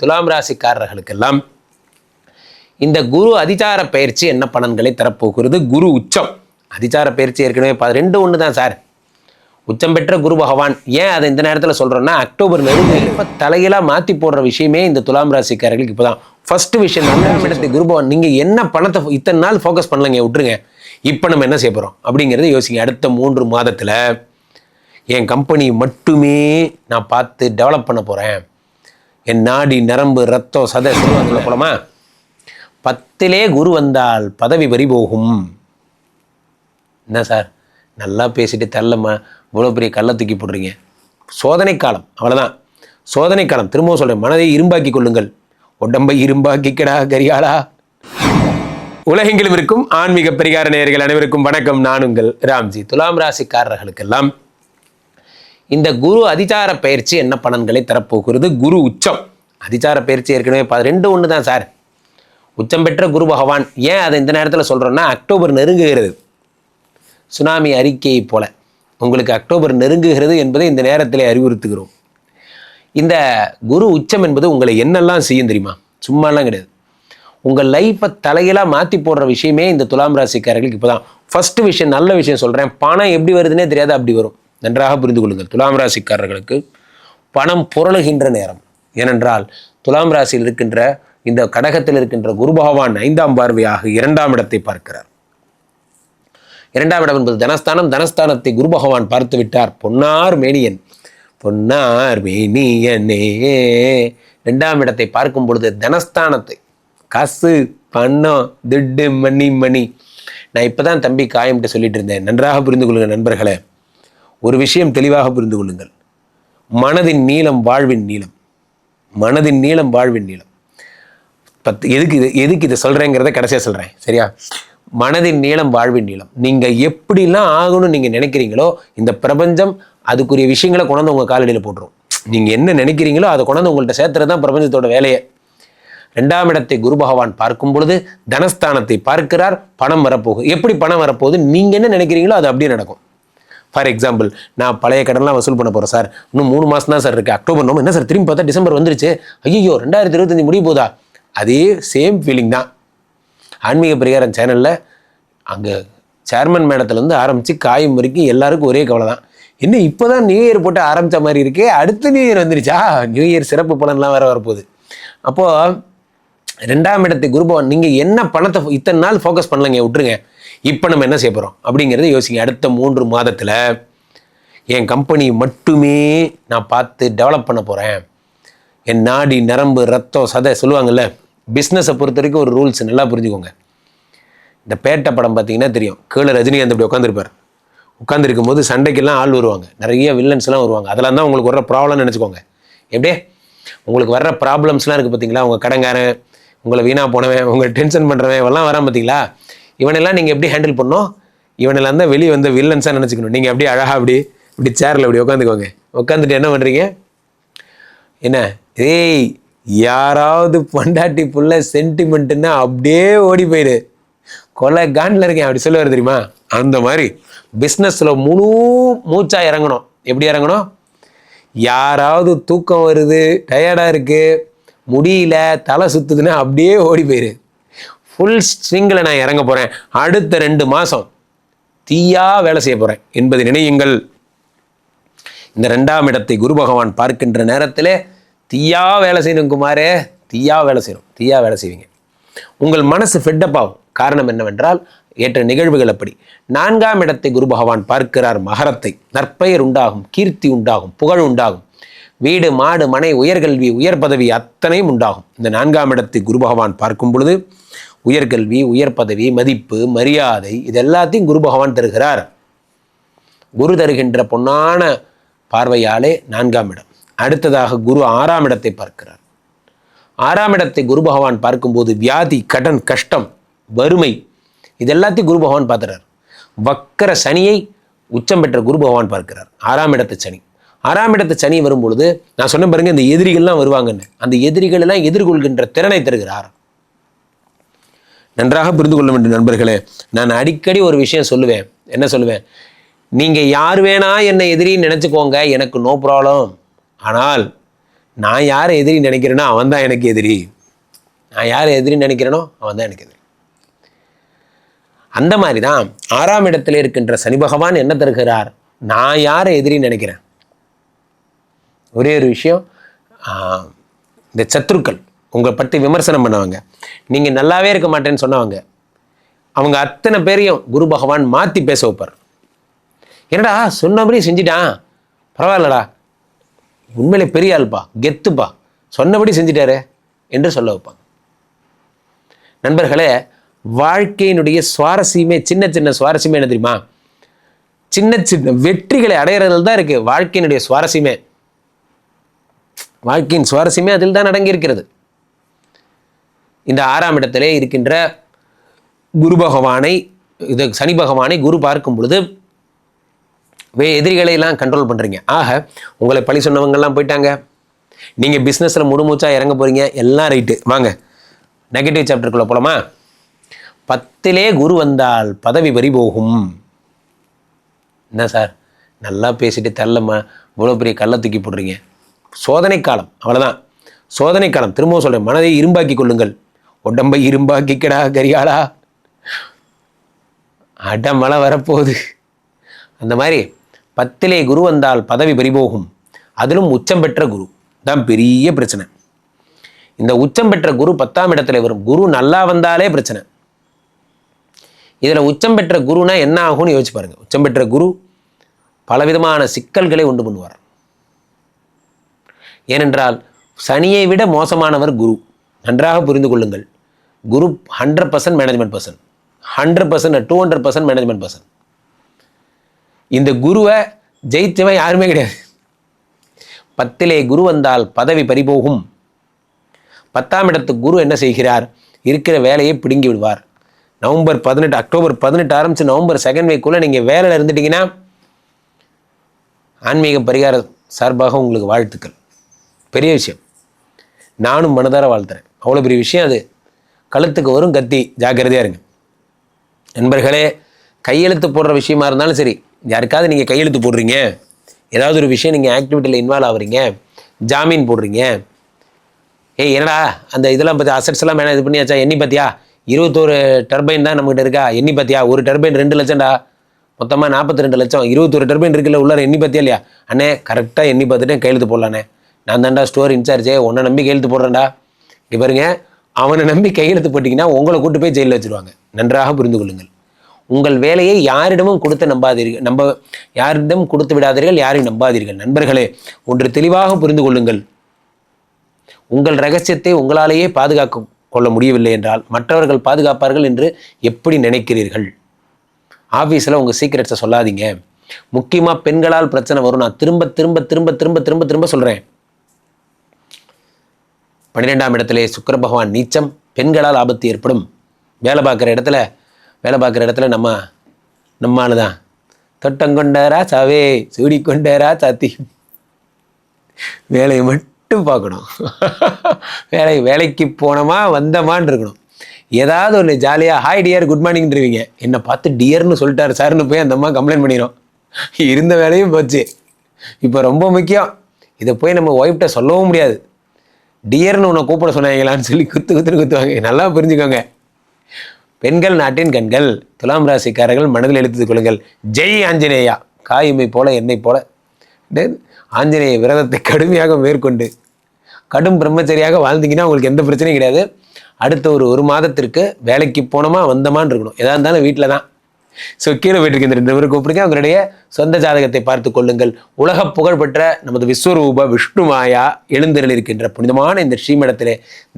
துலாம் ராசிக்காரர்களுக்கெல்லாம் இந்த குரு அதிச்சார பயிற்சி என்ன பலன்களை தரப்போகிறது? குரு உச்சம். அதிச்சார பயிற்சி ஏற்கனவே ரெண்டு ஒன்று தான் சார். உச்சம் பெற்ற குரு பகவான். ஏன் அதை இந்த நேரத்தில் சொல்கிறோன்னா அக்டோபர் நெருங்கு இப்போ தலையிலாக மாற்றி போடுற விஷயமே இந்த துலாம் ராசிக்காரர்களுக்கு இப்போ தான் ஃபஸ்ட்டு விஷயம் நான்காம் இடத்து குரு பகவான். நீங்கள் என்ன பணத்தை இத்தனை நாள் ஃபோக்கஸ் பண்ணலங்க விட்டுருங்க. இப்போ நம்ம என்ன செய்ய போகிறோம் அப்படிங்கிறத யோசிங்க. அடுத்த மூன்று மாதத்தில் என் கம்பெனி மட்டுமே நான் பார்த்து டெவலப் பண்ண போகிறேன் என் நாடி நரம்பு ரத்தம் சதை சொல்லுவாங்கல்ல போலமா? பத்திலே குரு வந்தால் பதவி பறிபோகும் என்ன சார்? நல்லா பேசிட்டு தள்ளம்மா. இவ்வளோ பெரிய கல்லை தூக்கி போடுறீங்க சோதனை காலம் அவ்வளோதான் சோதனை காலம். திரும்பவும் சொல்கிறேன் மனதை இரும்பாக்கி கொள்ளுங்கள். உடம்பை இரும்பாக்கிக்கடா கரியாளா உலகெங்கிலும் இருக்கும் ஆன்மீக பரிகார நேயர்கள் அனைவருக்கும் வணக்கம். நான் உங்கள் ராம்ஜி. துலாம் ராசிக்காரர்களுக்கெல்லாம் இந்த குரு அதிச்சார பயிற்சி என்ன பலன்களை தரப்போகிறது? குரு உச்சம். அதிச்சார பயிற்சி ஏற்கனவே பா- ரெண்டு ஒன்று தான் சார். உச்சம் பெற்ற குரு பகவான். ஏன் அதை இந்த நேரத்தில் சொல்கிறோன்னா அக்டோபர் நெருங்குகிறது. சுனாமி அறிக்கையை போல. உங்களுக்கு அக்டோபர் நெருங்குகிறது என்பதை இந்த நேரத்தில் அறிவுறுத்துகிறோம். இந்த குரு உச்சம் என்பது உங்களை என்னெல்லாம் செய்யும் தெரியுமா? சும்மாலாம் கிடையாது. உங்கள் லைஃப்பை தலையெல்லாம் மாற்றி போடுற விஷயமே இந்த துலாம் ராசிக்காரர்களுக்கு இப்போ தான் ஃபஸ்ட்டு விஷயம் நல்ல விஷயம் சொல்கிறேன் பணம் எப்படி வருதுன்னே தெரியாது அப்படி வரும். நன்றாக புரிந்து கொள்ளுங்கள். துலாம் ராசிக்காரர்களுக்கு பணம் புரளுகின்ற நேரம். ஏனென்றால் துலாம் ராசியில் இருக்கின்ற இந்த கடகத்தில் இருக்கின்ற குரு பகவான் ஐந்தாம் பார்வையாக இரண்டாம் இடத்தை பார்க்கிறார். இரண்டாம் இடம் என்பது தனஸ்தானம். தனஸ்தானத்தை குரு பகவான் பார்த்து விட்டார். பொன்னார் மேனியன். பொன்னார் மேனியனே. இரண்டாம் இடத்தை பார்க்கும் பொழுது தனஸ்தானத்தை. காசு பணம் திட்டு மணி மணி. நான் இப்பதான் தம்பி காயம்ட்டு சொல்லிட்டு இருந்தேன். நன்றாக புரிந்து கொள்ளுங்கள் நண்பர்களே. ஒரு விஷயம் தெளிவாக புரிந்து கொள்ளுங்கள். மனதின் நீளம் வாழ்வின் நீளம். மனதின் நீளம் வாழ்வின் நீளம். பத்து எதுக்கு இது எதுக்கு இதை சொல்கிறேங்கிறத கடைசியாக சொல்கிறேன் சரியா? மனதின் நீளம் வாழ்வின் நீளம். நீங்கள் எப்படிலாம் ஆகணும்னு நீங்கள் நினைக்கிறீங்களோ இந்த பிரபஞ்சம் அதுக்குரிய விஷயங்களை கொண்டாந்து உங்கள் காலடியில் போட்டுரும். நீங்கள் என்ன நினைக்கிறீங்களோ அதை கொண்டாந்து உங்கள்கிட்ட சேர்த்துறது தான் பிரபஞ்சத்தோட வேலையை. ரெண்டாம் இடத்தை குரு பகவான் பார்க்கும் பொழுது தனஸ்தானத்தை பார்க்கிறார் பணம் வரப்போகுது. எப்படி பணம் வரப்போகுது? நீங்கள் என்ன நினைக்கிறீங்களோ அது அப்படியே நடக்கும். ஃபார் எக்ஸாம்பிள் நான் பழைய கடன்லாம் வசூல் பண்ண போகிறேன் சார். இன்னும் மூணு மாதம் தான் சார் இருக்குது அக்டோபர் நோம்பு என்ன சார் திரும்பி பார்த்தா டிசம்பர் வந்துருச்சு. ஐயோ ரெண்டாயிரத்தி இருபத்தஞ்சு முடிய போதா? அதே சேம் ஃபீலிங் தான். ஆன்மீக பரிகாரம் சேனலில் அங்கே சேர்மன் மேடத்துலேருந்து ஆரம்பித்து காயும் வரைக்கும் எல்லாருக்கும் ஒரே கவலை தான். என்ன இப்போ தான் நியூ இயர் போட்டு ஆரம்பித்த மாதிரி இருக்கே? அடுத்த நியூ இயர் வந்துருச்சா? நியூ இயர் சிறப்பு பலன்லாம் வேறு வரப்போகுது. அப்போது ரெண்டாம் இடத்தை குருபவன் நீங்கள் என்ன பணத்தை இத்தனை நாள் ஃபோக்கஸ் பண்ணலங்க விட்டுருங்க. இப்போ நம்ம என்ன செய்ய போகிறோம் அப்படிங்கிறத யோசிங்க. அடுத்த மூன்று மாதத்தில் என் கம்பெனி மட்டுமே நான் பார்த்து டெவலப் பண்ண போகிறேன் என் நாடி நரம்பு ரத்தம் சதை சொல்லுவாங்கள்ல பிஸ்னஸை பொறுத்த வரைக்கும் ஒரு ரூல்ஸ் நல்லா புரிஞ்சுக்கோங்க. இந்த பேட்டை படம் பார்த்தீங்கன்னா தெரியும். கீழே ரஜினிகாந்த் இப்படி உட்காந்துருப்பார் உட்காந்துருக்கும் போது சண்டைக்கெல்லாம் ஆள் வருவாங்க. நிறைய வில்லன்ஸ்லாம் வருவாங்க. அதெல்லாம் தான் உங்களுக்கு வர்ற ப்ராப்ளம்னு நினச்சிக்கோங்க. எப்படியே உங்களுக்கு வர்ற ப்ராப்ளம்ஸ்லாம் இருக்குது பார்த்தீங்களா? உங்கள் கடங்காரன் உங்களை வீணாக போனவன் உங்களை டென்ஷன் பண்ணுறவன் இவெல்லாம் வரான் பார்த்தீங்களா? இவனெல்லாம் நீங்கள் எப்படி ஹேண்டில் பண்ணோம் இவனெல்லாம் தான் வெளியே வந்த வில்லன்ஸாக நினச்சிக்கணும். நீங்கள் அப்படியே அழகாக அப்படி இப்படி சேரில் இப்படி உட்காந்துக்கோங்க உட்காந்துட்டு என்ன பண்ணுறீங்க என்ன? ஏய் யாராவது பொண்டாட்டி புள்ள சென்டிமெண்ட்டுன்னா அப்படியே ஓடி போயிடு கொலை காண்டில் இருக்கேன் அப்படி சொல்லுவார் தெரியுமா? அந்த மாதிரி. பிஸ்னஸில் முழு மூச்சாக இறங்கணும். எப்படி இறங்கணும்? யாராவது தூக்கம் வருது டயர்டாக இருக்குது முடியல தலை சுற்றுதுன்னா அப்படியே ஓடி போயிரு. ஃபுல் ஸ்விங்கில் நான் இறங்க போகிறேன் அடுத்த ரெண்டு மாதம் தீயாக வேலை செய்ய போகிறேன் என்பதை நினையுங்கள். இந்த ரெண்டாம் இடத்தை குரு பகவான் பார்க்கின்ற நேரத்தில் தீயா வேலை செய்யணும் குமாரே. தீயா வேலை செய்யணும். தீயா வேலை செய்வீங்க. உங்கள் மனசு ஃபெட்டப் ஆகும். காரணம் என்னவென்றால் ஏற்ற நிகழ்வுகள் அப்படி. நான்காம் இடத்தை குரு பகவான் பார்க்கிறார். மகரத்தை. நற்பெயர் உண்டாகும். கீர்த்தி உண்டாகும். புகழ் உண்டாகும். வீடு மாடு மனை உயர்கல்வி உயர் பதவி அத்தனையும் உண்டாகும். இந்த நான்காம் இடத்தை குரு பகவான் பார்க்கும் பொழுது உயர்கல்வி உயர் பதவி மதிப்பு மரியாதை இது எல்லாத்தையும் குரு பகவான் தருகிறார். குரு தருகின்ற பொன்னான பார்வையாலே நான்காம் இடம். அடுத்ததாக குரு ஆறாம் இடத்தை பார்க்கிறார். ஆறாம் இடத்தை குரு பகவான் பார்க்கும்போது வியாதி கடன் கஷ்டம் வறுமை இது எல்லாத்தையும் குரு பகவான் பார்த்துறார் வக்கர சனியை உச்சம் பெற்ற குரு பகவான் பார்க்கிறார். ஆறாம் இடத்து சனி. ஆறாம் இடத்து சனி வரும்பொழுது நான் சொன்ன பாருங்க இந்த எதிரிகள்லாம் வருவாங்கன்னு. அந்த எதிரிகள் எல்லாம் எதிர்கொள்கின்ற திறனை தருகிறார். நன்றாக புரிந்து கொள்ள வேண்டும் நண்பர்களே. நான் அடிக்கடி ஒரு விஷயம் சொல்லுவேன். என்ன சொல்லுவேன்? நீங்கள் யார் வேணா என்னை எதிரின்னு நினச்சிக்கோங்க எனக்கு நோ ப்ராப்ளம் ஆனால் நான் யார் எதிரி நினைக்கிறேனோ அவன் தான் எனக்கு எதிரி. நான் யார் எதிரி நினைக்கிறேனோ அவன் தான் எனக்கு எதிரி. அந்த மாதிரி தான் ஆறாம் இடத்துல இருக்கின்ற சனி பகவான் என்ன தருகிறார்? நான் யார் எதிரி நினைக்கிறேன்? ஒரே ஒரு விஷயம் இந்த சத்துருக்கள். உங்களை பற்றி விமர்சனம் பண்ணுவாங்க. நீங்கள் நல்லாவே இருக்க மாட்டேன்னு சொன்னவங்க. அவங்க அத்தனை பேரையும் குரு பகவான் மாற்றி பேச வைப்பார். என்னடா சொன்னபடி செஞ்சிட்டான். பரவாயில்லடா. உண்மையிலே பெரிய ஆள்ப்பா கெத்துப்பா. சொன்னபடி செஞ்சிட்டாரு என்று சொல்ல வைப்பாங்க. நண்பர்களே வாழ்க்கையினுடைய சுவாரஸ்யமே சின்ன சின்ன சுவாரஸ்யமே என்ன தெரியுமா? சின்ன சின்ன வெற்றிகளை அடையிறதில் தான் இருக்கு வாழ்க்கையினுடைய சுவாரஸ்யமே. வாழ்க்கையின் சுவாரஸ்யமே அதில் தான் அடங்கியிருக்கிறது இந்த ஆறாம் இடத்திலே இருக்கின்ற குரு பகவானை இது சனி பகவானை குரு பார்க்கும் பொழுது வே எதிரிகளை எல்லாம் கண்ட்ரோல் பண்ணுறீங்க ஆக உங்களை பழி சொன்னவங்கெல்லாம் போயிட்டாங்க. நீங்கள் பிஸ்னஸில் முடுமூச்சா இறங்க போகிறீங்க எல்லாம் ரைட்டு வாங்க. நெகட்டிவ் சாப்டருக்குள்ளே போகலாமா பத்திலே குரு வந்தால் பதவி பறி போகும். என்ன சார்? நல்லா பேசிட்டு தள்ளம்மா. இவ்வளோ பெரிய கல்லை தூக்கி போடுறீங்க. சோதனை காலம். அவ்வளோதான் சோதனை காலம். திரும்பவும் சொல்கிறேன் மனதை இரும்பாக்கி கொள்ளுங்கள். உடம்பை இரும்பாக்கிக்கடா கரிகாலா. அடமழை வரப்போகுது. அந்த மாதிரி பத்திலே குரு வந்தால் பதவி பறிபோகும். அதிலும் உச்சம் பெற்ற குரு. தான் பெரிய பிரச்சனை. இந்த உச்சம் பெற்ற குரு பத்தாம் இடத்துல வரும். குரு நல்லா வந்தாலே பிரச்சனை. இதில் உச்சம் பெற்ற குருனா என்ன ஆகும்னு யோசிச்சு பாருங்கள் உச்சம் பெற்ற குரு பலவிதமான சிக்கல்களை உண்டு பண்ணுவார். ஏனென்றால் சனியை விட மோசமானவர் குரு. நன்றாக புரிந்து கொள்ளுங்கள். குரு hundred percent management person hundred percent two hundred percent management person இந்த குருவை ஜெயித்தவன் யாருமே கிடையாது. பத்திலே குரு வந்தால் பதவி பறிபோகும். பத்தாம் இடத்து குரு என்ன செய்கிறார்? இருக்கிற வேலையை பிடுங்கி விடுவார். நவம்பர் பதினெட்டு அக்டோபர் பதினெட்டு ஆரம்பித்து நவம்பர் செகண்ட் வீக்குள்ளே நீங்கள் வேலையில் இருந்துட்டீங்கன்னா ஆன்மீக பரிகார சார்பாக உங்களுக்கு வாழ்த்துக்கள். பெரிய விஷயம். நானும் மனதார வாழ்த்துறேன். அவ்வளோ பெரிய விஷயம் அது. கழுத்துக்கு வரும் கத்தி. ஜாக்கிரதையாக இருங்க. நண்பர்களே கையெழுத்து போடுற விஷயமா இருந்தாலும் சரி யாருக்காவது நீங்கள் கையெழுத்து போடுறீங்க. ஏதாவது ஒரு விஷயம் நீங்கள் ஆக்டிவிட்டியில் இன்வால்வ் ஆகுறீங்க ஜாமீன் போடுறீங்க. ஏய் என்னடா அந்த இதெல்லாம் பற்றி அசட்ஸ் எல்லாம் மேலே இது பண்ணியாச்சா? எண்ணி பார்த்தியா இருபத்தோரு டர்பைன் தான் நம்மகிட்ட இருக்கா? எண்ணி பார்த்தியா ஒரு டர்பைன் ரெண்டு லட்சம்டா. மொத்தமாக நாற்பத்தி ரெண்டு லட்சம். இருபத்தொரு டர்பைன் இருக்குல்ல உள்ளார எண்ணி பார்த்தியா இல்லையா? அண்ணே கரெக்டாக எண்ணி பார்த்துட்டு கையெழுத்து போடலாண்ணே. நான் தான்டா ஸ்டோர் இன்சார்ஜே உன்னை நம்பி கையெழுத்து போடுறேன்டா. இங்கே பாருங்கள் அவனை நம்பி கையெழுத்து போட்டிங்கன்னா உங்களை கூட்டு போய் ஜெயிலில் வச்சுருவாங்க. நன்றாக புரிந்து கொள்ளுங்கள். உங்கள் வேலையை யாரிடமும் கொடுத்து நம்பாதீர்கள். நம்ப யாரிடம் கொடுத்து விடாதீர்கள் யாரையும் நம்பாதீர்கள். நண்பர்களே ஒன்று தெளிவாக புரிந்து கொள்ளுங்கள். உங்கள் ரகசியத்தை உங்களாலேயே பாதுகாக்க கொள்ள முடியவில்லை என்றால் மற்றவர்கள் பாதுகாப்பார்கள் என்று எப்படி நினைக்கிறீர்கள்? ஆஃபீஸில் உங்கள் சீக்கிரட்ஸை சொல்லாதீங்க. முக்கியமாக பெண்களால் பிரச்சனை வரும். நான் திரும்ப திரும்ப திரும்ப திரும்ப திரும்ப திரும்ப சொல்கிறேன் பன்னிரெண்டாம் இடத்திலே சுக்கர பகவான் நீச்சம் பெண்களால் ஆபத்து ஏற்படும். வேலை பார்க்குற இடத்துல வேலை பார்க்குற இடத்துல நம்ம நம்மால் தான் தொட்டங்கொண்டாரா சாவே சூடிக்கொண்டாரா சாத்தி வேலையை மட்டும் பார்க்கணும். வேலை வேலைக்கு போனோமா வந்தமான் இருக்கணும். ஏதாவது ஒன்று ஜாலியாக ஹாய் டியர் குட் மார்னிங்ன்றீங்க என்னை பார்த்து டியர்னு சொல்லிட்டாரு சார்னு போய் அந்த அம்மா கம்ப்ளைண்ட் பண்ணிடும் இருந்த வேலையும் போச்சு. இப்போ ரொம்ப முக்கியம். இதை போய் நம்ம ஒய்ஃப்ட்ட சொல்லவும் முடியாது. டியர்னு உன்னை கூப்பிட சொன்னாங்களான்னு சொல்லி குத்து குத்துன்னு குத்துவாங்க. நல்லா புரிஞ்சுக்கோங்க. பெண்கள் நாட்டின் கண்கள் துலாம் ராசிக்காரர்கள் மனதில் எழுத்துக் கொள்ளுங்கள். ஜெய் ஆஞ்சநேயா. காயுமை போல என்னை போல. ஆஞ்சநேய விரதத்தை கடுமையாக மேற்கொண்டு கடும் பிரம்மச்சரியாக வாழ்ந்தீங்கன்னா உங்களுக்கு எந்த பிரச்சனையும் கிடையாது. அடுத்த ஒரு ஒரு மாதத்திற்கு வேலைக்கு போனோமா வந்தோமான்னு இருக்கணும். எதா இருந்தாலும் வீட்டில் தான். ஸோ கீழே போயிட்டு இந்த ரெண்டு பேரும் கூப்பிடுங்க. அவங்களுடைய சொந்த ஜாதகத்தை பார்த்து கொள்ளுங்கள். உலக புகழ்பெற்ற நமது விஸ்வரூப விஷ்ணுமாயா எழுந்திரல் இருக்கின்ற புனிதமான இந்த ஸ்ரீமடத்திலே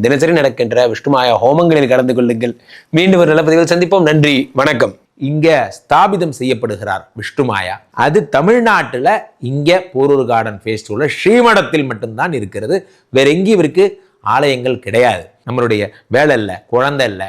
தினசரி நடக்கின்ற விஷ்ணுமாயா ஹோமங்களில் கலந்து கொள்ளுங்கள். மீண்டும் ஒரு நல்ல பதிவில் சந்திப்போம். நன்றி. வணக்கம். இங்க ஸ்தாபிதம் செய்யப்படுகிறார் விஷ்ணுமாயா. அது தமிழ்நாட்டுல இங்க போரூர் கார்டன் ஃபேஸ்டிவலில் ஸ்ரீமடத்தில் மட்டும்தான் இருக்கிறது. வேற எங்கேயும் இவருக்கு ஆலயங்கள் கிடையாது. நம்மளுடைய வேலை இல்லை குழந்தை இல்லை